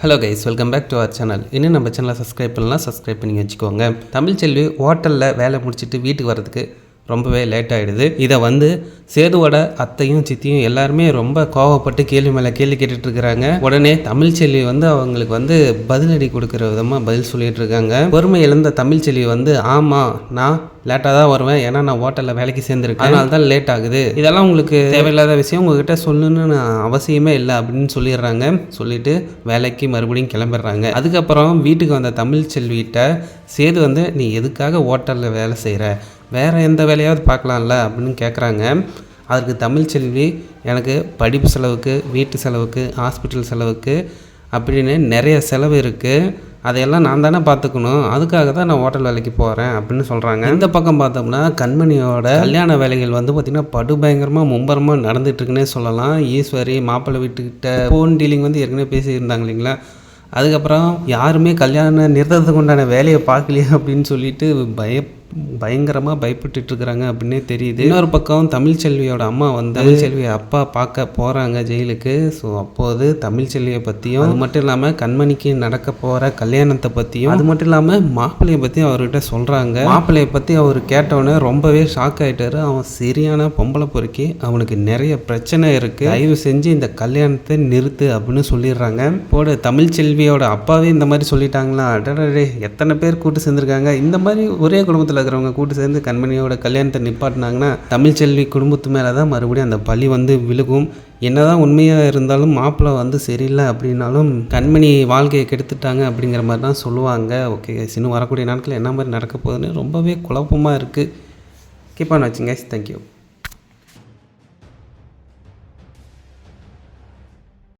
Hello guys welcome back to our channel இன்னும் நம்ம சேனலை சப்ஸ்கிரைப் பண்ணலாம் சப்ஸ்கிரைப் பண்ணி வச்சுக்கோங்க. தமிழ் செல்வி ஹோட்டலில் வேலை முடிச்சுட்டு வீட்டுக்கு வரதுக்கு ரொம்பவே லேட் ஆகிடுது இதை வந்து சேதுவோட அத்தையும் சித்தியும் எல்லாருமே ரொம்ப கோவப்பட்டு கேள்வி மேலே கேள்வி கேட்டுட்டு இருக்கிறாங்க. உடனே தமிழ் செல்வி வந்து அவங்களுக்கு வந்து பதிலடி கொடுக்குற விதமாக பதில் சொல்லிட்டு இருக்காங்க. பொறுமை இழந்த தமிழ் செல்வி வந்து ஆமாம் நான் லேட்டாக தான் வருவேன். ஏன்னா நான் ஹோட்டலில் வேலைக்கு சேர்ந்துருக்கேன். அதனால தான் லேட் ஆகுது. இதெல்லாம் உங்களுக்கு தேவையில்லாத விஷயம். உங்ககிட்ட சொல்லணும்னு நான் அவசியமே இல்லை அப்படின்னு சொல்லிடுறாங்க. சொல்லிட்டு வேலைக்கு மறுபடியும் கிளம்பிடுறாங்க. அதுக்கப்புறம் வீட்டுக்கு வந்த தமிழ் செல்விகிட்ட சேது வந்து நீ எதுக்காக ஹோட்டலில் வேலை செய்கிற வேறு எந்த வேலையாவது பார்க்கலாம்ல அப்படின்னு கேட்குறாங்க அதுக்கு தமிழ் செல்வி எனக்கு படிப்பு செலவுக்கு வீட்டு செலவுக்கு ஹாஸ்பிட்டல் செலவுக்கு அப்படின்னு நிறைய செலவு இருக்குது அதையெல்லாம் நான் தானே பார்த்துக்கணும். அதுக்காக தான் நான் ஹோட்டல் வேலைக்கு போகிறேன் அப்படின்னு சொல்கிறாங்க இந்த பக்கம் பார்த்தோம்னா கண்மணியோட கல்யாண வேலைகள் வந்து பார்த்திங்கன்னா படுபயங்கரமாக மும்பரமாக நடந்துட்டுருக்குன்னே சொல்லலாம். ஈஸ்வரி மாப்பிள்ளை வீட்டுக்கிட்ட ஃபோன் டீலிங் வந்து ஏற்கனவே பேசியிருந்தாங்க இல்லைங்களா? அதுக்கப்புறம் யாருமே கல்யாணம் நிறுத்தத்துக்கு உண்டான வேலையை பார்க்கலையே அப்படின்னு சொல்லிட்டு பய பயங்கரமாக பயப்பட்டுட்டு இருக்கிறாங்க அப்படின்னே தெரியுது. இன்னொரு பக்கம் தமிழ்ச்செல்வியோட அம்மா வந்து தமிழ்ச்செல்வியை அப்பா பார்க்க போகிறாங்க ஜெயிலுக்கு. ஸோ அப்போது தமிழ்ச்செல்வியை பற்றியும் அது மட்டும் இல்லாமல் கண்மணிக்கு நடக்க போகிற கல்யாணத்தை பற்றியும் அது மட்டும் இல்லாமல் மாப்பிள்ளையை பற்றியும் அவர்கிட்ட சொல்கிறாங்க மாப்பிள்ளையை பற்றி அவர் கேட்டவுடனே ரொம்பவே ஷாக் ஆகிட்டாரு அவன் சரியான பொம்பளை பொறுக்கி அவனுக்கு நிறைய பிரச்சனை இருக்குது தயவு செஞ்சு இந்த கல்யாணத்தை நிறுத்து அப்படின்னு சொல்லிடுறாங்க. போடு தமிழ்ச்செல்வியோட அப்பாவே இந்த மாதிரி சொல்லிட்டாங்களா? அடடே எத்தனை பேர் கூட்டு சேர்ந்துருக்காங்க? இந்த மாதிரி ஒரே குடும்பத்தில் இருக்கிறவங்க கூட்டு சேர்ந்து கண்மணியோட கல்யாணத்தை நிப்பாட்டினாங்கன்னா தமிழ்ச்செல்வி குடும்பத்து மேலே தான் மறுபடியும் அந்த பழி வந்து விழுகும். என்னதான் உண்மையாக இருந்தாலும் மாப்பிள்ளை வந்து சரியில்லை அப்படின்னாலும் கண்மணி வாழ்க்கையை கெடுத்துட்டாங்க அப்படிங்கிற மாதிரி தான் சொல்லுவாங்க. ஓகே இன்னும் வரக்கூடிய நாட்களில் என்ன மாதிரி நடக்க போகுதுன்னு ரொம்பவே குழப்பமாக இருக்குது கீப் ஆன் வாட்சிங் கைஸ் தேங்க்யூ